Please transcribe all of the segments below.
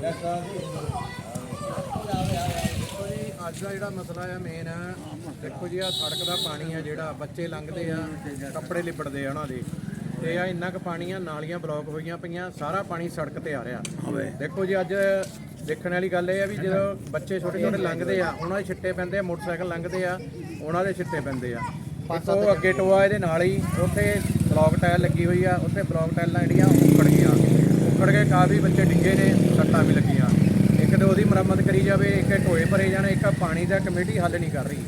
ਦੇਖੋ ਜੀ ਅੱਜ ਦਾ ਜਿਹੜਾ ਮਸਲਾ ਆ ਮੇਨ ਦੇਖੋ ਜੀ ਆ ਸੜਕ ਦਾ ਪਾਣੀ ਆ ਜਿਹੜਾ ਬੱਚੇ ਲੰਘਦੇ ਆ ਕੱਪੜੇ ਲਿਬੜਦੇ ਆ ਉਹਨਾਂ ਦੇ। ਤੇ ਆ ਇੰਨਾ ਕੁ ਪਾਣੀ ਆ ਨਾਲੀਆਂ ਬਲੌਕ ਹੋਈਆਂ ਪਈਆਂ ਸਾਰਾ ਪਾਣੀ ਸੜਕ ਤੇ ਆ ਰਿਹਾ। ਦੇਖੋ ਜੀ ਅੱਜ ਦੇਖਣ ਵਾਲੀ ਗੱਲ ਇਹ ਆ ਵੀ ਜਦੋਂ ਬੱਚੇ ਛੋਟੇ ਛੋਟੇ ਲੰਘਦੇ ਆ ਉਹਨਾਂ ਦੇ ਛਿੱਟੇ ਪੈਂਦੇ ਆ ਮੋਟਰਸਾਈਕਲ ਲੰਘਦੇ ਆ ਉਹਨਾਂ ਦੇ ਛਿੱਟੇ ਪੈਂਦੇ ਆ। ਉਹ ਅੱਗੇ ਟੋਆ ਇਹਦੇ ਨਾਲ ਹੀ ਉੱਥੇ ਬਲੌਕ ਟਾਇਲ ਲੱਗੀ ਹੋਈ ਆ ਉੱਥੇ ਬਲੌਕ ਟਾਇਲਾਂ ਜਿਹੜੀਆਂ ਕਾਫੀ ਬੱਚੇ ਡਿੱਗੇ ਨੇ ਸੱਟਾਂ ਵੀ ਲੱਗੀਆਂ। ਇੱਕ ਤੇ ਉਹਦੀ ਮੁਰੰਮਤ ਕਰੀ ਜਾਵੇ ਇੱਕ ਟੋਏ ਭਰੇ ਜਾਣ ਇੱਕ ਪਾਣੀ ਦਾ ਕਮੇਟੀ ਹੱਲ ਨਹੀਂ ਕਰ ਰਹੀ।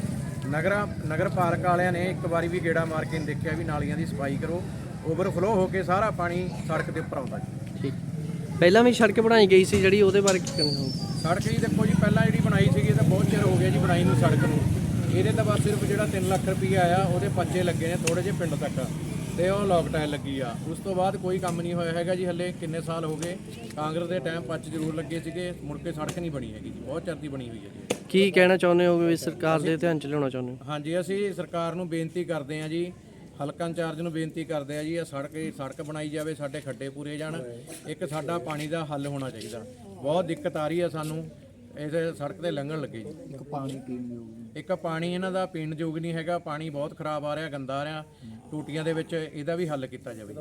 ਨਗਰ ਨਗਰ ਪਾਲਿਕਾ ਵਾਲਿਆਂ ਨੇ ਇੱਕ ਵਾਰੀ ਵੀ ਗੇੜਾ ਮਾਰ ਕੇ ਦੇਖਿਆ ਵੀ ਨਾਲੀਆਂ ਦੀ ਸਫ਼ਾਈ ਕਰੋ। ਓਵਰਫਲੋ ਹੋ ਕੇ ਸਾਰਾ ਪਾਣੀ ਸੜਕ ਦੇ ਉੱਪਰ ਆਉਂਦਾ ਜੀ। ਠੀਕ। ਪਹਿਲਾਂ ਵੀ ਸੜਕ ਬਣਾਈ ਗਈ ਸੀ ਜਿਹੜੀ ਉਹਦੇ ਬਾਰੇ ਕੀ ਕਹਿਣਾ ਸੜਕ ਜੀ ਦੇਖੋ ਜੀ ਪਹਿਲਾਂ ਜਿਹੜੀ ਬਣਾਈ ਸੀਗੀ ਤਾਂ ਬਹੁਤ ਚਿਰ ਹੋ ਗਿਆ ਜੀ ਬਣਾਈ ਨੂੰ ਸੜਕ ਨੂੰ। ਇਹਦੇ ਤਾਂ ਬਸ ਸਿਰਫ ਜਿਹੜਾ 3 ਲੱਖ ਰੁਪਏ ਆਇਆ ਉਹਦੇ ਪੱਚੇ ਲੱਗੇ ਨੇ ਥੋੜੇ ਜਿਹੇ ਪਿੰਡ ਤੱਕ। ਤੇ ਉਹ ਲੋਕ ਟਾਇਲ ਲੱਗੀ ਆ। ਉਸ ਤੋਂ ਬਾਅਦ ਕੋਈ ਕੰਮ ਨਹੀਂ ਹੋਇਆ ਹੈਗਾ ਜੀ ਹੱਲੇ ਕਿੰਨੇ ਸਾਲ ਹੋ ਗਏ। ਕਾਂਗਰਸ ਦੇ ਟਾਈਮ ਪੱਚ ਜ਼ਰੂਰ ਲੱਗੇ ਸੀਗੇ ਮੁੜ ਕੇ ਸੜਕ ਨਹੀਂ ਬਣੀ ਹੈਗੀ ਜੀ ਬਹੁਤ ਚਿਰ ਦੀ ਬਣੀ ਹੋਈ ਹੈ ਜੀ। ਕੀ ਕਹਿਣਾ ਚਾਹੁੰਦੇ ਹੋ ਵੀ ਸਰਕਾਰ ਦੇ ਧਿਆਨ ਚ ਲਿਆਉਣਾ ਚਾਹੁੰਦੇ ਹੋ? ਹਾਂਜੀ ਅਸੀਂ ਸਰਕਾਰ ਨੂੰ ਬੇਨਤੀ ਕਰਦੇ ਹਾਂ ਜੀ ਹਲਕਾ ਇੰਚਾਰਜ ਨੂੰ ਬੇਨਤੀ ਕਰਦੇ ਆ ਜੀ ਇਹ ਸੜਕ ਇਹ ਸੜਕ ਬਣਾਈ ਜਾਵੇ ਸਾਡੇ ਖੱਡੇ ਪੂਰੇ ਜਾਣ। ਇੱਕ ਸਾਡਾ ਪਾਣੀ ਦਾ ਹੱਲ ਹੋਣਾ ਚਾਹੀਦਾ। ਬਹੁਤ ਦਿੱਕਤ ਆ ਰਹੀ ਹੈ ਸਾਨੂੰ ਇਸ ਸੜਕ ਤੇ ਲੰਘਣ ਲੱਗੇ ਜੀ। ਇੱਕ ਪਾਣੀ ਪੀਣ ਯੋਗ ਇੱਕ ਪਾਣੀ ਇਹਨਾਂ ਦਾ ਪੀਣ ਯੋਗ ਨਹੀਂ ਹੈਗਾ, ਪਾਣੀ ਬਹੁਤ ਖਰਾਬ ਆ ਰਿਹਾ, ਗੰਦਾ ਆ ਰਿਹਾ, ਟੂਟੀਆਂ ਦੇ ਵਿੱਚ ਇਹਦਾ ਵੀ ਹੱਲ ਕੀਤਾ ਜਾਵੇ।